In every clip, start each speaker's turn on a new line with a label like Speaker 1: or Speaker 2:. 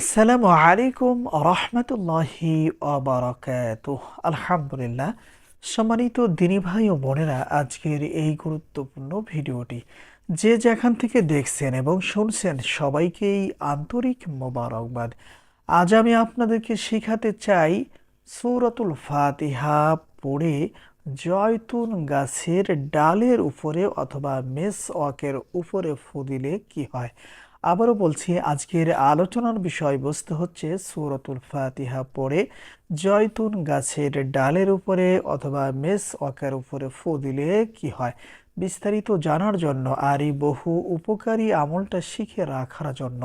Speaker 1: আসসালামু আলাইকুম রহমতুল্লাহি অবরাকাত আলহামদুলিল্লাহ। সম্মানিত দিনী ভাই ও বোনেরা, আজকের এই গুরুত্বপূর্ণ ভিডিওটি যে যেখান থেকে দেখছেন এবং শুনছেন সবাইকেই আন্তরিক মোবারকবাদ। আজ আমি আপনাদেরকে শেখাতে চাই সূরাতুল ফাতিহা পড়ে জয়তুন গাছের ডালের উপরে অথবা মেস ওয়াকের উপরে ফুদিলে কি হয়। আবারও বলছি, আজকের আলোচনার বিষয়বস্তু হচ্ছে সুরতুল ফাতিহা পড়ে জয়তুন গাছের ডালের উপরে অথবা মেস ওয়াকের উপরে ফু দিলে কি হয়? বিস্তারিত জানার জন্য আর এই বহু উপকারী আমলটা শিখে রাখার জন্য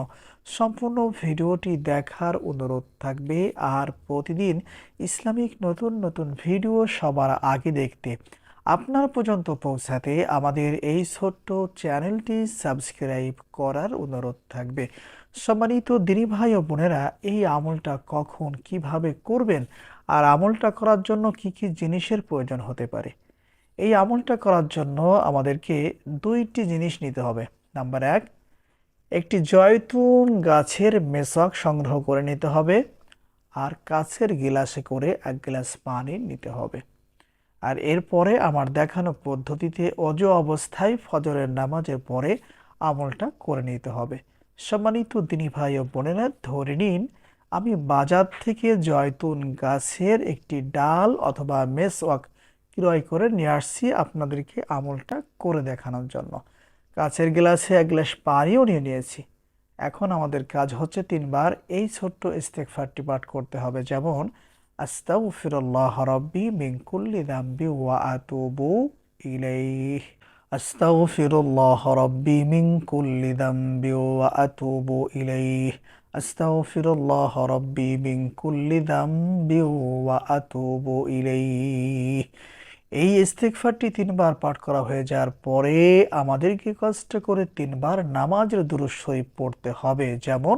Speaker 1: সম্পূর্ণ ভিডিওটি দেখার অনুরোধ থাকবে। আর প্রতিদিন ইসলামিক নতুন নতুন ভিডিও সবার আগে দেখতে আপনার পর্যন্ত পৌঁছাতে আমাদের এই ছোট্ট চ্যানেলটি সাবস্ক্রাইব করার অনুরোধ থাকবে। সম্মানিত দিনী ভাই ও বোনেরা, এই আমলটা কখন কীভাবে করবেন আর আমলটা করার জন্য কি কি জিনিসের প্রয়োজন হতে পারে? এই আমলটা করার জন্য আমাদেরকে দুইটি জিনিস নিতে হবে। নাম্বার এক, একটি জয়তুন গাছের মেশক সংগ্রহ করে নিতে হবে আর কাছের গিলাসে করে এক গ্লাস পানি নিতে হবে। আর এরপরে আমার দেখানো পদ্ধতিতে অজ অবস্থায় ফজরের নামাজের পরে আমলটা করে নিতে হবে। সম্মানিত দিনী ভাই ও বোনেরা, ধরে নিন, আমি বাজার থেকে জয়তুন গাছের একটি ডাল অথবা মেসওয়াক ক্রয় করে নিয়ে আসছি আপনাদেরকে আমলটা করে দেখানোর জন্য। কাছের গ্লাসে এক গ্লাস পানিও নিয়ে নিয়েছি। এখন আমাদের কাজ হচ্ছে তিনবার এই ছোট্ট ইস্তেকফারটি পাঠ করতে হবে। যেমন আস্তাগফিরুল্লাহ রাব্বি মিন কুল্লি যামবি ওয়া আতুবু ইলাইহি। আস্তাগফিরুল্লাহ রাব্বি মিন কুল্লি যামবি ওয়া আতুবু ইলাইহি। আস্তাগফিরুল্লাহ রাব্বি মিন কুল্লি যামবি ওয়া আতুবু ইলাইহি। এই ইস্তেগফারটি তিনবার পাঠ করা হয়ে যাওয়ার পরে আমাদেরকে কষ্ট করে তিনবার নামাজের শরীফ পড়তে হবে। যেমন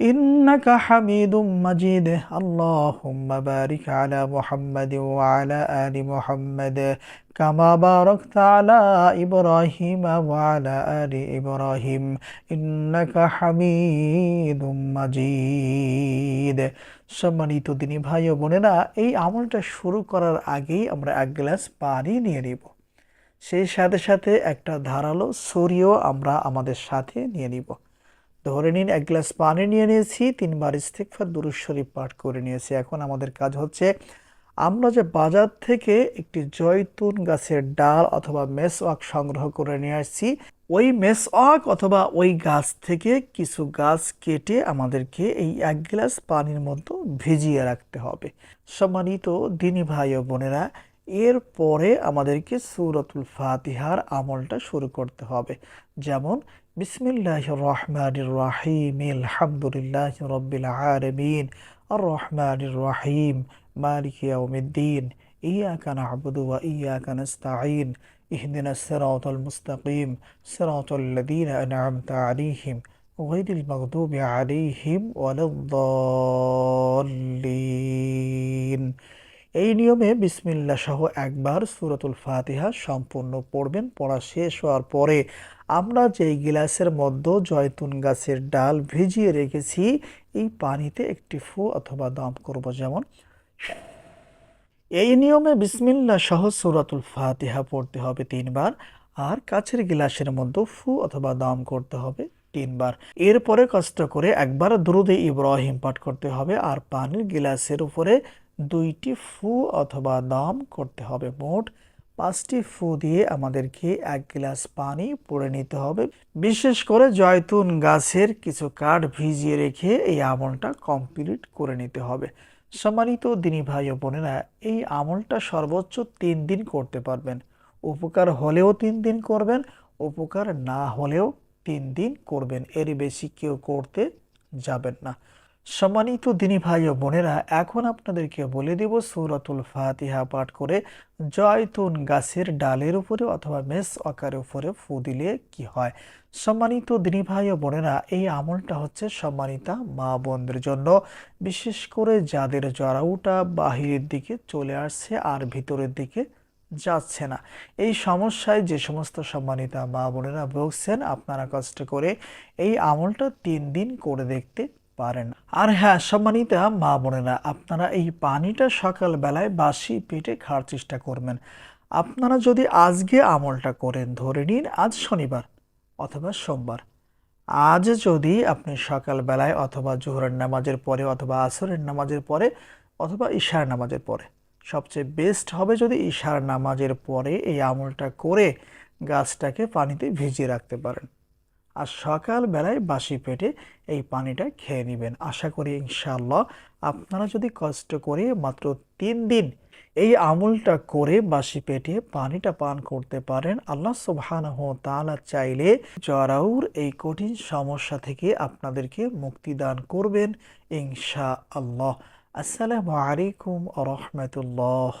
Speaker 1: إنك حميد مجيد اللهم بارك على محمد وعلى آل محمد كما باركت على إبراهيم وعلى آل إبراهيم إنك حميد مجيد সম্মানিত দিনী ভাই ও বোনেরা এই আমলটা শুরু করার আগেই আমরা এক গ্লাস পানি নিয়ে নিব সেই সাথে সাথে একটা ধারালো ছড়িও আমরা আমাদের সাথে নিয়ে নিব ধরে নিন, এক গ্লাস পানি নিয়ে নিয়েছি, তিনবার ইস্তেকফার দুরুদ শরীফ পাঠ করে নিয়েছি। এখন আমাদের কাজ হচ্ছে, আমরা যে বাজার থেকে একটি জয়তুন গাছের ডাল অথবা মেসওয়াক সংগ্রহ করে নিয়ে আসছি, ওই মেসওয়াক অথবা ওই গাছ থেকে কিছু গাছ কেটে আমাদেরকে এই এক গ্লাস পানির মধ্যে ভিজিয়ে রাখতে হবে। সম্মানিত দিনী ভাই ও বোনেরা এর পরে আমাদেরকে সুরতুল ফাতিহার আমলটা শুরু করতে হবে। যেমন, বিসমিল্লাহ রহমান রাহিম, আলহামদুলিল্লাহ রব্বিল আরমিন আর রহমান রাহিম মালিকিয়াউমিদ্দিন ইয়াকা নাহবুদু ওয়া ইয়াকা নাস্তাঈন, ইহদিন সিরাতাল মুস্তাকিম, সিরাতাল লাযীনা আন'আমতা আলাইহিম গায়রিল মাগদূবি আলাইহিম ওয়ালাদ-দাল্লিন। এই নিয়মে বিসমিল্লা সহ একবার সূরাতুল ফাতিহা সম্পূর্ণ পড়বেন। পড়া শেষ হওয়ার পরে আমরা যেই গিলাসের মধ্যে জয়তুন গাছের ডাল ভিজিয়ে রেখেছি, এই পানিতে একটি ফু অথবা দম করব যেমন। এই নিয়মে বিসমিল্লা সহ সুরাতুল ফাতিহা পড়তে হবে তিনবার আর কাছের গিলাসের মধ্যে ফু অথবা দাম করতে হবে তিনবার। এরপরে কষ্ট করে একবার দ্রুদে ইব্রাহিম পাঠ করতে হবে আর পানির গিলাসের উপরে দুইটি ফু অথবা দাম করতে হবে। মোট পাঁচটি ফু দিয়ে আমাদেরকে এক গ্লাস পানি পরে নিতে হবে। বিশেষ করে জয়তুন গাছের কিছু কাঠ ভিজিয়ে রেখে এই আমলটা কমপ্লিট করে নিতে হবে। সম্মানিত দিনী ভাই ও বোনেরা, এই আমলটা সর্বোচ্চ তিন দিন করতে পারবেন। উপকার হলেও তিন দিন করবেন, উপকার না হলেও তিন দিন করবেন। এর বেশি কেউ করতে যাবেন না। সম্মানিত দিনী ভাই ও বোনেরা, এখন আপনাদেরকে বলে দেব সূরাতুল ফাতিহা পাঠ করে জয়তুন গাছের ডালের উপরে অথবা মেস আকারের উপরে ফু দিলে কি হয়? সম্মানিত দিনী ভাই ও বোনেরা, এই আমলটা হচ্ছে সম্মানিতা মা বোনদের জন্য। বিশেষ করে যাদের জরাউটা বাহিরের দিকে চলে আসছে আর ভিতরের দিকে যাচ্ছে না। এই সমস্যায় যে সমস্ত সম্মানিতা মা বোনেরা ভুগছেন, আপনারা কষ্ট করে এই আমলটা তিন দিন করে দেখতে পারেন। আর হ্যাঁ সম্মানিতা মা বোনেরা, আপনারা এই পানিটা সকালবেলায় বাসি পেটে খাওয়ার চেষ্টা করবেন। আপনারা যদি আজকে আমলটা করেন, ধরে নিন আজ শনিবার অথবা সোমবার। আজ যদি আপনি সকালবেলায় অথবা জোহরের নামাজের পরে অথবা আসরের নামাজের পরে অথবা ঈশার নামাজের পরে, সবচেয়ে বেস্ট হবে যদি ঈশার নামাজের পরে এই আমলটা করে গাছটাকে পানিতে ভিজিয়ে রাখতে পারেন। আর সকালবেলায় বাসি পেটে এই পানিটা খেয়ে নেবেন। আশা করি ইনশাআল্লাহ আপনারা যদি কষ্ট করে মাত্র তিন দিন এই আমলটা করে বাসি পেটে পানিটা পান করতে পারেন, আল্লাহ সুবহানাহু ওয়া তাআলা চাইলে জরাউর এই কঠিন সমস্যা থেকে আপনাদেরকে মুক্তি দান করবেন ইনশাআল্লাহ। আসসালামু আলাইকুম রাহমাতুল্লাহ।